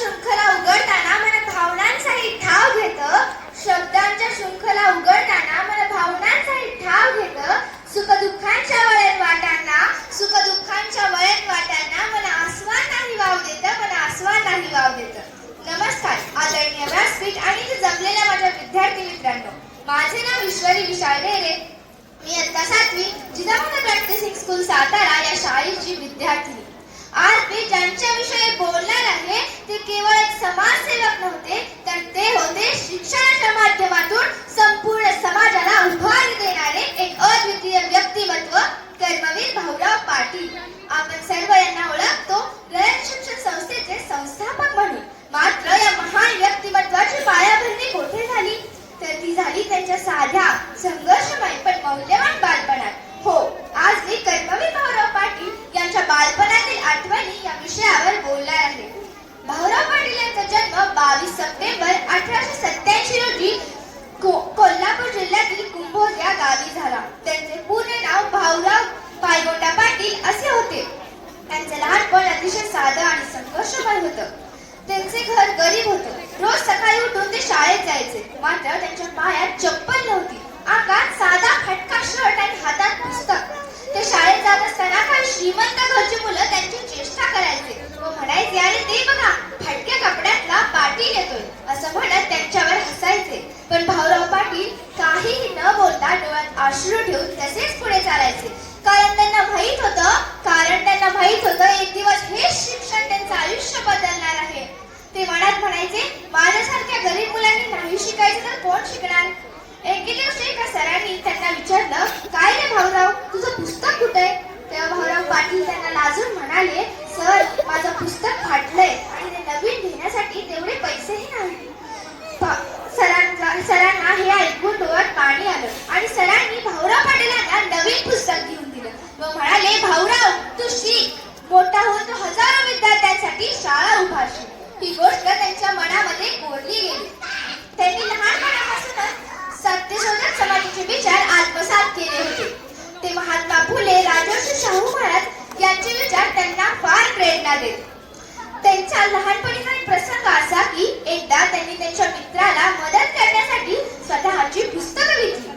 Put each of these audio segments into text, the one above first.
शृंखला उघडताना मन भावनांचाही ठाव घेत. शब्दांच्या शृंखला उघडताना मन भावनांचाही ठाव घेत. सुख दुःखांच्या वळण वाटांना सुख दुःखांच्या वळण वाटांना मन आस्वाद नाही वाव देत मन आस्वाद नाही वाव देत. नमस्कार आदरणीय व्यासपीठ आणि इथे जमलेल्या माझ्या विद्यार्थी मित्रांनो. माझे नाव ईश्वरी विशाल डेरे. मी आता सातवी जिजामाता प्रॅक्टिसिंग स्कूल सातारा या शाळेची विद्यार्थी आज मी ज्यांच्याविषयी बोलणार ते केवळ एक समाजसेवक नव्हते तर ते होते शिक्षणाच्या माध्यमातून संपूर्ण समाजाला उभारी देणारे एक अद्वितीय व्यक्तिमत्व कर्मवीर भाऊराव पाटील आपण सर्व यांना ओळखतो रयत शिक्षण संस्थेचे संस्थापक म्हणून मात्र या महान व्यक्तिमत्वाची पायाभरणी कोठे झाली तर ती झाली त्यांच्या साध्या संघर्षमय पण मौल्यवान बालपणात हो आज मी कर्मवीर भाऊराव पाटील यांच्या बालपणातील आठवणी या विषयावर बोलणार आहे भाऊराव पाटील यांचा जन्म बावीस सप्टेंबर अठराशे सत्याऐंशी रोजी को- कोल्हापूर जिल्ह्यातील कुंभोज या गावी झाला त्यांचे पूर्ण नाव भाऊराव पायगोंडा पाटील असे होते त्यांचे लहानपण अतिशय साधं आणि संघर्षमय होतं. त्यांचे घर गरीब होतं. रोज सकाळी उठून ते शाळेत जायचे. मात्र त्यांच्या पायात चप्पल नव्हती. अंगात साधा फटका शर्ट आणि हातात पुस्तक. ते शाळेत जात असताना काही श्रीमंत घरची मुलं त्यांची चेष्टा करायचे. व म्हणायचे अरे ते बघा फटक्या कपड्यातला पाटील येतोय असं म्हणत त्यांच्यावर हसायचे. पण भाऊराव पाटील काहीही न बोलता डोळ्यात अश्रू ठेवून तसेच पुढे चालायचे. कारण त्यांना माहीत होतं त्यांना माहीत होतं एक दिवस हे शिक्षण त्यांचं आयुष्य बदलणार आहे. ते मनात म्हणायचे माझ्यासारख्या गरीब मुलांनी नाही शिकायचं तर कोण शिकणार एके दिवशी एका सरांनी त्यांना विचारलं काय रे भाऊराव तुझं पुस्तक कुठे तेव्हा भाऊराव पाटील त्यांना लाजून म्हणाले सर माझं पुस्तक फाटलंय आणि ते नवीन घेण्यासाठी तेवढे पैसेही नाही पा- सरांना सरांना हे ऐकून डोळ्यात पाणी आलं आणि सरांनी भाऊराव पाटील यांना नवीन पुस्तक घेऊन दिलं व म्हणाले भाऊराव तू शिक मोठा होऊन तू हजारो विद्यार्थ्यांसाठी शाळा उभारशील ही गोष्ट त्यांच्या मनामध्ये कोरली गेली. त्यांनी लहानपणापासूनच सत्यशोधक समाजाचे विचार आत्मसात केले होते. ते महात्मा फुले राजर्षी शाहू महाराज यांचे विचार त्यांना फार प्रेरणा देत. त्यांच्या लहानपणीचा एक प्रसंग असा की एकदा त्यांनी त्यांच्या मित्राला मदत करण्यासाठी स्वतःची पुस्तकं विकली.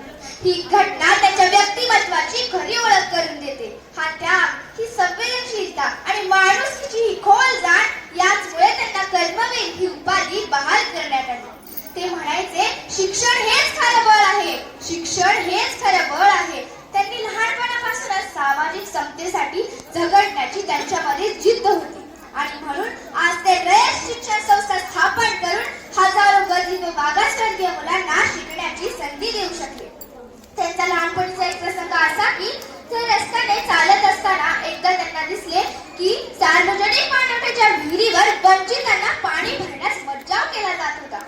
ही घटना त्याच्या व्यक्तिमत्वाची खरी ओळख करून देते. हा त्याग ही संवेदनशीलता आणि माणुसकीची ही खोल जाण याच त्यांना ही उपाधी बहाल करण्यात आली ते म्हणायचे शिक्षण हेच खरं बळ आहे. शिक्षण हेच खरं बळ आहे. त्यांनी लहानपणापासूनच सामाजिक समतेसाठी झगडण्याची त्यांच्यामध्ये जिद्द होती. आणि म्हणून आज ते रयत शिक्षण संस्था स्थापन करून हजारो गरीब मागासवर्गीय मुलांना शिकण्याची संधी देऊ शकले. त्यांचा लहानपणीचा एक प्रसंग असा की ते रस्त्याने चालत असताना एकदा त्यांना दिसले की सार्वजनिक पाणी पाणवठ्याच्या विहिरीवर वंचितांना पाणी भरण्यास मज्जाव केला जात होता.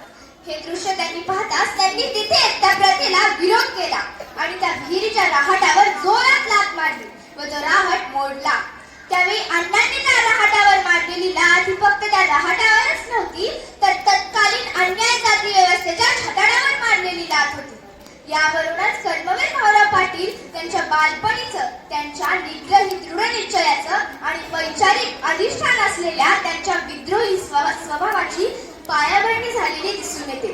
हे दृश्य त्यांनी पाहताच त्यांनी तिथे त्या प्रथेला विरोध केला आणि त्या विहिरीच्या राहाटावर जोरात लात मारली व तो राहट मोडला. त्यावेळी अण्णांनी त्या राहटावर मारलेली लाथ ही फक्त त्या रहाटावरच नव्हती तर तत्कालीन अन्याय जाती व्यवस्थेच्या छताडावर मारलेली लाथ होती. यावरूनच कर्मवीर भाऊराव पाटील त्यांच्या बालपणीचं त्यांच्या निग्रही दृढ निश्चयाचं आणि वैचारिक अधिष्ठान असलेल्या त्यांच्या विद्रोही स्व- स्वभावाची पायाभरणी झालेली दिसून येते.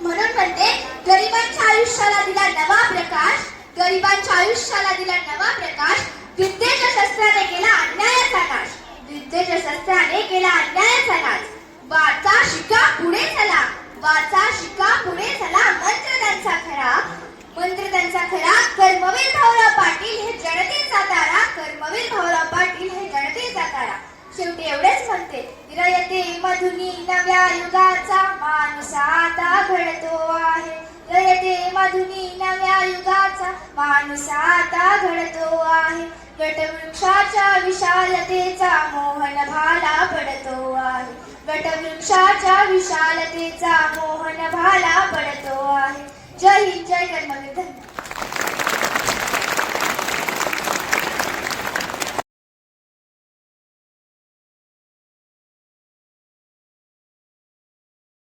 म्हणून म्हणते गरिबांच्या आयुष्याला दिला नवा प्रकाश गरिबांच्या आयुष्याला दिला नवा प्रकाश विद्येच्या शस्त्राने केला अन्यायाचा नाश विद्येच्या शस्त्राने केला अन्यायाचा नाश. वाचा शिका पुढे चला. वाचा शिका पुढे चला मंत्र त्यांचा खरा मंत्र त्यांचा खरा कर्मवीर भाऊराव पाटील हे जनतेचा तारा कर्मवीर भाऊराव पाटील हे जनतेचा तारा. शेवटी एवढेच म्हणते रयते मधुनी नव्या युगाचा माणूस आता घडतो आहे. रयते मधुनी नव्या युगाचा माणूस आता घडतो आहे. गटवृक्षाच्या विशालतेचा मोहन भाला पडतो आहे. गटवृक्षाच्या विशालतेचा मोहन भाला पडतो आहे. जय हिंद जय कर्मवीर धन्यवाद.